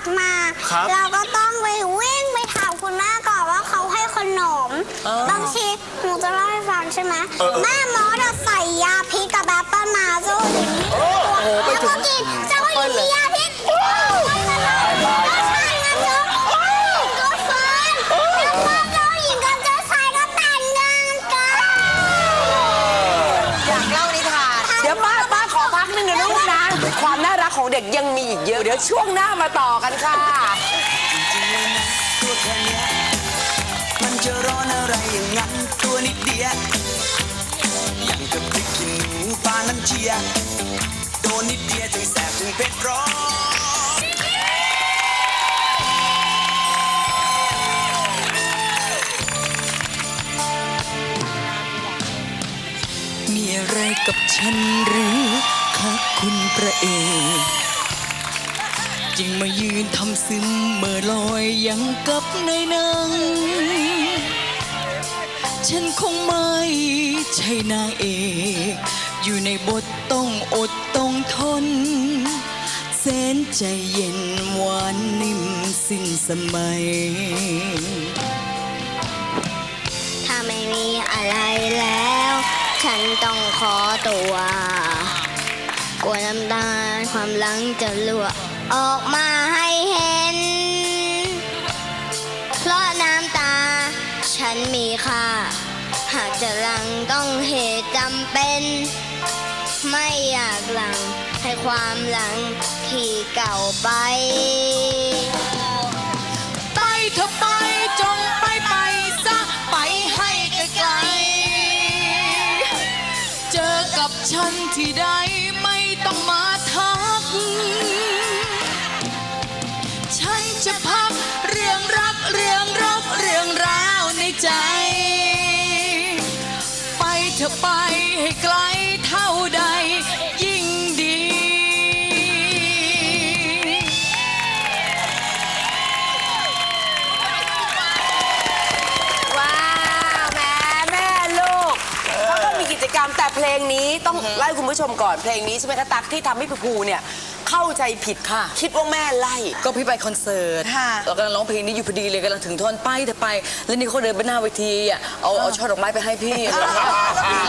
บมา ครับ เราก็ต้องไปวิ่งไปถามคุณแม่ก่อนว่าเขาให้ขนม บางทีหนูจะเล่าให้ฟังใช่ไหมแม่มอสอะใส่ยาพิษ เดี๋ยวช่วงหน้ามาต่อกันค่ะตัวแค่เนี้ยมันจะร้อนอะไรอย่างนั้นตัวนิดเดียวอย่างกับพริกขี้หนูปลาน้ำเชียโดนนิดเดียวจึงแสบจึงเผ็ดร้อน มีอะไรกับฉันหรือคะคุณพระเอก จึงมายืนทำซึมเมื่อลอยยังกับในหนัง ฉันคงไม่ใช่นางเอก อยู่ในบทต้องอดต้องทนแสนใจเย็นหวานนิ่มสิ้นสมัย ถ้าไม่มีอะไรแล้ว ฉันต้องขอตัว กลัวน้ำตาความหลังจะรั่ว ออกมาให้เห็น เพราะน้ำตา ฉันมีค่า หากจะหลังต้องเหตุจำเป็น ไม่อยากหลังให้ความหลังที่เก่าไป ไปเถอะไป ธอะไปให้ไกลเท่าใด ยิ่งดี ว้าวแม่แม่ลูกเขาก็มีกิจกรรมแต่เพลงนี้ต้องไล่คุณผู้ชมก่อนเพลงนี้ใช่ไหมคะตักที่ทำให้พี่ภูเนี่ย เข้าใจผิดค่ะ คิดว่าแม่ไล่ ก็พี่ไปคอนเสิร์ตค่ะ เรากำลังร้องเพลงนี้อยู่พอดีเลยกำลังถึงท่อนไปแต่ไป แล้วนี่เขาเดินไปหน้าเวทีอะเอาเอาช่อดอกไม้ไปให้พี่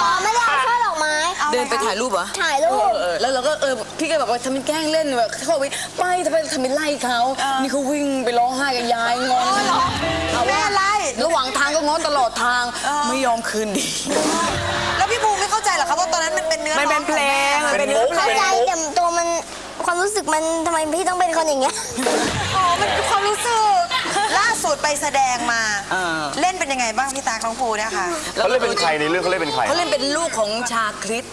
อ๋อไม่ได้เอาช่อดอกไม้ เดินไปถ่ายรูปเหรอถ่ายรูป เออแล้วเราก็เออพี่ก็แบบว่าทำเป็นแกล้งเล่นแบบเข้าไปไปทำไมทำเป็นไล่เขานี่เขาวิ่งไปร้องไห้กับยายงอนเอาแม่ว่าไล่ ระหว่างทางก็ง้อตลอดทางไม่ยอมคืนดี แล้วพี่ภูมิไม่เข้าใจเหรอครับว่าตอนนั้นมันเป็นเนื้อมันเป็นเพลง มันเป็นเนื้อเพลเข้างใจแต่ตัวมัน ความรู้สึกมันทำไมพี่ต้องเป็นคนอย่างเงี้ย อ๋อ มันคือความรู้สึก ล่าสุดไปแสดงมาอ่าเล่นเป็นยังไงบ้างพี่ตาน้องภูเนี่ยค่ะเขาเล่นเป็นใครในเรื่องเขาเล่นเป็นใคร เขาเล่นเป็นลูกของชาคริส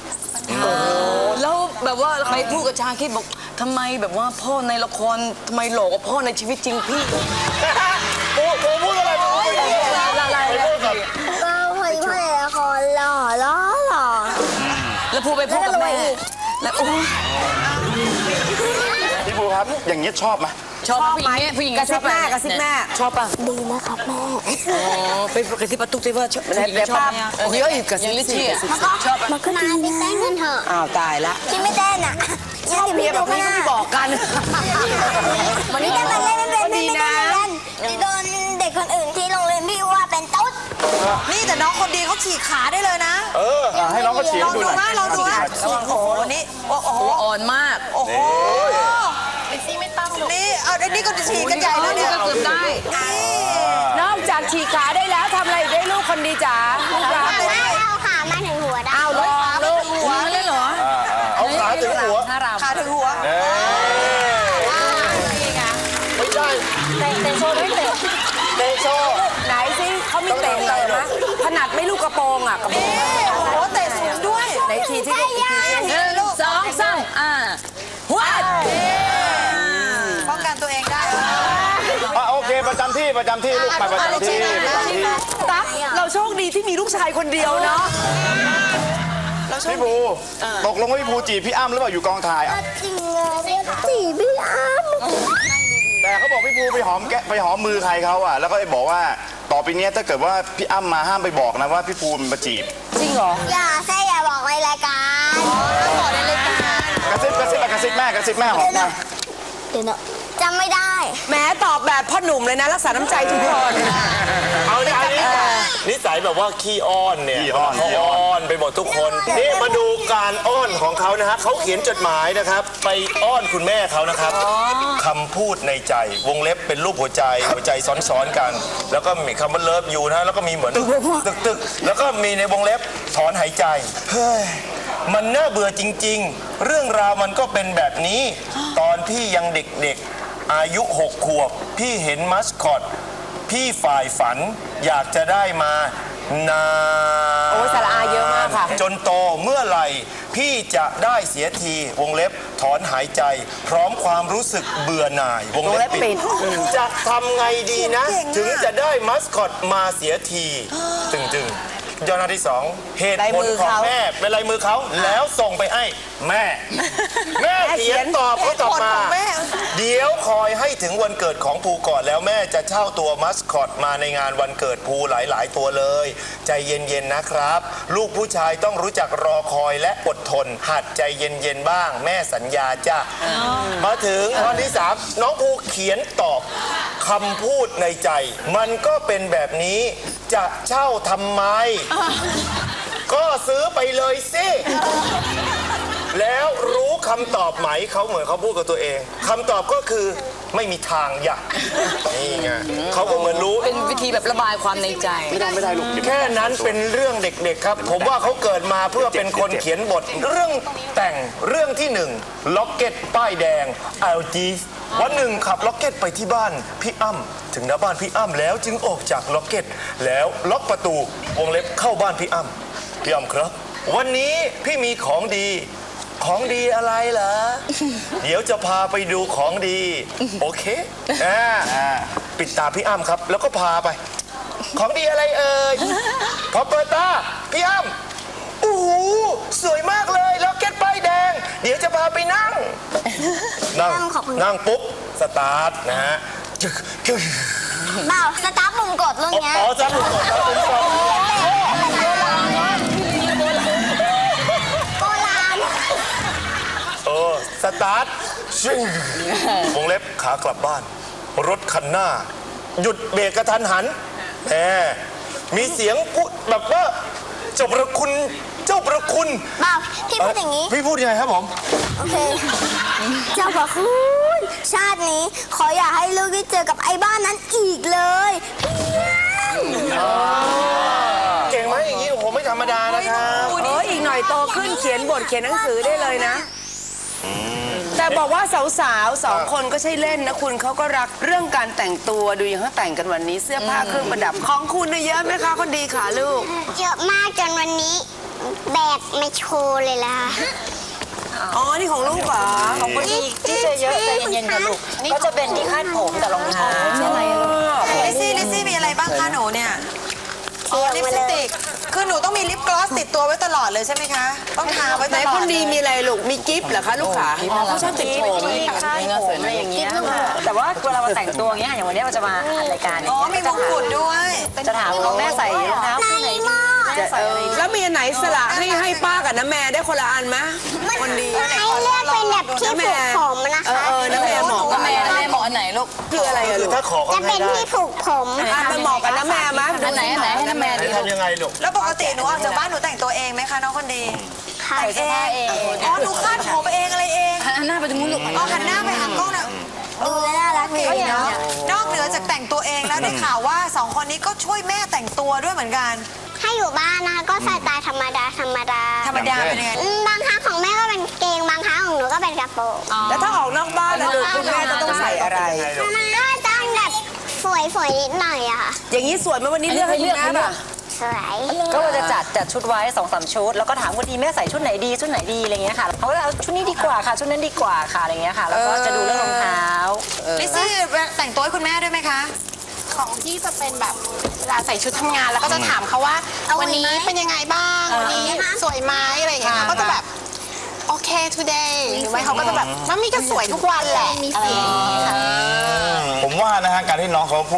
แล้วแบบว่าใครพูดกับชาคริสบอกทำไมแบบว่าพ่อในละครทำไมหลอกกว่าพ่อในชีวิตจริงพี่ปูปูพูดอะไรปูพูดอะไรอะไรอะไรก็พอดีพ่อในละครหล่อหล่อหล่อแล้วพูดไปพูดกับแม่ แล้ว โอ้ยพี่ปูครับ อย่างนี้ยชอบไหมชอบผู้หญิงเนี่ยผู้หญิงกระซิบแม่ชอกระซิบแม่ชอบป่ะดีนะครับแม่อ๋อไปกระซิบประตุกสิว่าชอบผู้หญิงชอบไหมโอ้ยกระซิบลิชี่อะชอบมันก็ดีนะเต้นกันเถอะอ้าวตายละพี่ไม่เต้นอะชอบเมียแบบนี้ก็ไม่บอกกันมันนี่เต้นมันเล่นไม่เป็นดีไม่นะเล่นไม่เล่นโดนเด็กคนอื่น นี่แต่น้องคนดีเขาฉีกขาได้เลยนะ เอออะให้น้องเขาเฉียงลองดูดูหน่นะอยลองดูนะโอ้โหนี่โอ้โหอ่อนมาก โอ้โหนี่เอาอันนี้ก็ฉีกกันใหญ่แล้วเนี่ยก็เกือบได้นี่นอกจากฉีกขาได้แล้วทำอะไรอีกได้ลูกคนดีจ๋าลูกรักไม่เอาขามาถึงหัวได้อ้าวลูกลูกหัวเล่นเหรออ่าอ่าเอาขาถึงหัวถ้ารำขาถึงหัวเอ้ยไม่ใช่เตะเตะโชว์ด้วยเตะ เตะโซ่ไหนสิเขามีเตะเลยนะถนัดไหม่ลูกกระโปรงอะกระโปรงโอ้โหเตะสูงด้วยไหนทีที่ลูกอีกทีสิหนึ่งสองสามอ่าหัวป้องกันตัวเองได้อะโอเคประจำที่ประจำที่ลูกไปประจำที่ประจำที่ตั๊กเราโชคดีที่มีลูกชายคนเดียวเนาะพี่ภูตกลงว่าพี่ภูจีบพี่อ้ำหรือเปล่าอยู่กองถ่ายอะจริงเลยจีพี่อ้ำ แต่เขาบอกพี่ภูไปหอมแกะไปหอมมือใครเขาอะ แล้วก็ไปบอกว่าต่อไปเนี้ยถ้าเกิดว่าพี่อ้ำมาห้ามไปบอกนะว่าพี่ภูมันมาจีบจริงเหรออย่าแค่อย่าบอกในรายการบอกในรายการกระซิบกระซิบอะกระซิบแม่กระซิบแม่หอมแม่เดี๋ยวนะจำไม่ได้ แหม้ตอบแบบพ่อหนุ่มเลยนะ รักษาน้ำใจทุกคน เอาเนี่ยอันนี้นิสัยแบบว่าขี้อ้อนเนี่ยขี้อ้อนเขาอ้อนไปหมดทุกคนนี่มาดูการอ้อนของเขานะฮะเขาเขียนจดหมายนะครับ ไปอ้อนคุณแม่เขานะครับคำพูดในใจ วงเล็บเป็นรูปหัวใจหัวใจซ้อนๆกัน แล้วก็มีคำว่าเลิฟยูนะแล้วก็มีเหมือนตึกตึกๆแล้วก็มีในวงเล็บถอนหายใจเฮ้ยมันน่าเบื่อจริง ๆ เรื่องราวมันก็เป็นแบบนี้ ตอนพี่ยังเด็กๆ อายุหกขวบ พี่เห็นมัสคอต พี่ฝ่ายฝันอยากจะได้มานานโอ้ยสาระอาเยอะมากค่ะ จนโตเมื่อไหร่ พี่จะได้เสียทีวงเล็บถอนหายใจ พร้อมความรู้สึกเบื่อหน่ายวงเล็บปิด จะทำไงดีนะ ถึงจะได้มัสคอตมาเสียทีตึงตึงๆ ยอดหน้าที่สองเหตุลายผมืลอของเขาแม่เป็นลายมือเขาแล้วส่งไปให้แม่ แม่เขียนตอบเขาตอบมา เดี๋ยวคอยให้ถึงวันเกิดของภูก่อนแล้วแม่จะเช่าตัวมัสคอตมาในงานวันเกิดภูหลาย ๆ ตัวเลย ใจเย็น ๆ นะครับ ลูกผู้ชายต้องรู้จักรอคอยและอดทน หัดใจเย็น ๆ บ้าง แม่สัญญาจ้ะมาถึงข้อที่3น้องภูเขียนตอบ คำพูดในใจ มันก็เป็นแบบนี้จะเช่าทำไม ก็ซื้อไปเลยสิ แล้วรู้คำตอบไหมเขาเหมือนเขาพูดกับตัวเองคำตอบก็คือไม่มีทางอยากนี่ไงเขาก็เหมือนรู้ เป็นวิธีแบบระบายความในใจ ไม่ได้ไม่ได้ลูกแค่นั้นเป็นเรื่องเด็กๆครับ ผมว่าเขาเกิดมาเพื่อเป็นคนเขียนบท เรื่องแต่งเรื่องที่หนึ่งล็อกเก็ตป้ายแดง LG วันหนึ่งขับล็อกเก็ตไปที่บ้านพี่อ้ำถึงหน้าบ้านพี่อ้ำแล้วจึงออกจากล็อกเก็ต แล้วล็อกประตูวงเล็บเข้าบ้านพี่อ้ำพี่อ้ำครับ วันนี้พี่มีของดี ของดีอะไรเหรอ เดี๋ยวจะพาไปดูของดี โอเคอ่าอ่าปิดตาพี่อ้ำครับ แล้วก็พาไป ของดีอะไรเอ่ยพอเปิดตาพี่อ้ำโอ้โหสวยมากเลยล็อกเก็ตป้ายแดง เดี๋ยวจะพาไปนั่ง นั่งขอบคุณ นั่งปุ๊บ สตาร์ทนะฮะจึ๊กจึ๊กเปล่าสตาร์ทปุ่มกดเรื่องเนี้ยอ๋อจ้าผมก่อนครับผมก่อนโบราณเออสตาร์ทชิงวงเล็บขากลับบ้าน รถคันหน้า หยุดเบรกกระทันหันแหมมีเสียงพูดแบบว่าเจ้าประคุณ เจ้าประคุณเปล่าพี่พูดอย่างนี้ พี่พูดยังไงครับผม โอเค เจ้าพระคุณ ชาตินี้ขออย่าให้ลูกได้เจอกับไอ้บ้านนั้นอีกเลยเพียงเก่งไหมอย่างนี้โอ้โหไม่ธรรมดานะครับเอออีกหน่อยโตขึ้นเขียนบทเขียนหนังสือได้เลยนะ แต่บอกว่าสาวๆสองคนก็ใช่เล่นนะคุณเขาก็รักเรื่องการแต่งตัวดูอย่างเขาแต่งกันวันนี้เสื้อผ้าเครื่องประดับของคุณเนี่ยเยอะไหมคะคนดีค่ะลูก เยอะมากจนวันนี้ แบกมาโชว์เลยล่ะ อ๋อ นี่ของลูกเหรอ ของคนที่ที่เจอเยอะใจเย็นๆค่ะลูกก็จะเป็นที่คาดผมกับรองเท้าอะไรอะลูกลิซซี่ลิซซี่มีอะไรบ้างคะหนูเนี่ยเที่ยวลิปมาสเลยติก คือหนูต้องมีลิปกลอสติดตัวไว้ตลอดเลยใช่ไหมคะ ต้องทาไว้ไหตนลอดคนดีเลยมีอะไรลูก มีกิฟต์เหรอคะลูกขาเขาชอบติดผมค่ายผมอะไรอย่างเงี้ยค่ะแต่ว่าเวลาเราแต่งตัวอย่างเงี้ยอย่างวันนี้เราจะมาอัดรายการอย่างอ๋อเงี้ยมีมงกุฎด้วย จะถามว่าแม่ใส่ ใส่อะไรดีแล้วมีอันไหนสละให้ให้ป้ากับน้าแม่ได้คนละอันไหมคนดีให้เลือกเป็นแบบที่ผูกผมนะเออคะเออน้าแม่เหมาะกับแม่แม่แม่เหมาะอันไหนลูกคืออะไรอะคืลูอกถ้าขอเขาจะให้เป็นได้ที่ผูกผม อะมันเหมาะกับน้าแม่ไหมอันไหนอันไหนให้น้าแม่ให้ดีลูกทำยังไงลูกแล้วปกติหนูออกจากบ้านหนูแต่งตัวเองไหมคะน้องคนดีค่ะแต่งเองอ๋อหนูคาดผมเองอะไรเองหันหน้าไปตรงนู้นลูกอ๋อหันหน้าไปหากล้องนะดูแล้วน่ารักดีเนาะนอกเหนือจากแต่งตัวเองแล้วได้ข่าวว่าสองคนนี้ก็ช่วยแม่แต่งตัวด้วยเหมือนกัน ให้อยู่บ้านนะคะก็ใส่ตายธรรมดาธรรมดาธรรมดาเป็นยังไงอืมบางครั้งของแม่ก็เป็นเกงบางครั้งของหนูก็เป็นกระโปรงแล้วถ้าออกนอกบ้านแล้วลูกคุณแม่จะต้องใส่อะไร ก็ต้องแบบสวยๆนิดหน่อยอะค่ะอย่างนี้สวยไหมวันนี้เลือกให้คุณแม่ป่ะสวยก็เราจะจัดจัดชุดไว้สองสามชุด แล้วก็ถามว่าดีแม่ใส่ชุดไหนดีชุดไหนดีอะไรเงี้ยค่ะเขาก็เอาชุดนี้ดีกว่าค่ะ ชุดนั้นดีกว่าค่ะอะไรเงี้ยค่ะ แล้วก็จะดูเรื่องรองเท้าลิซซี่แต่งตัวให้คุณแม่ด้วยไหมคะ ของที่จะเป็นแบบเวลาใส่ชุดทำงานแล้วก็จะถามเขาว่า วันนี้เป็นยังไงบ้าง วันนี้สวยไหมอะไรอย่างเงี้ยเขาก็จะแบบโอเค today หรือไม่เขาก็จะแบบมันมีก็สวยทุกวันแหละอะไรอย่างเงี้ยค่ะ ผมว่านะฮะการที่น้องเขาพูด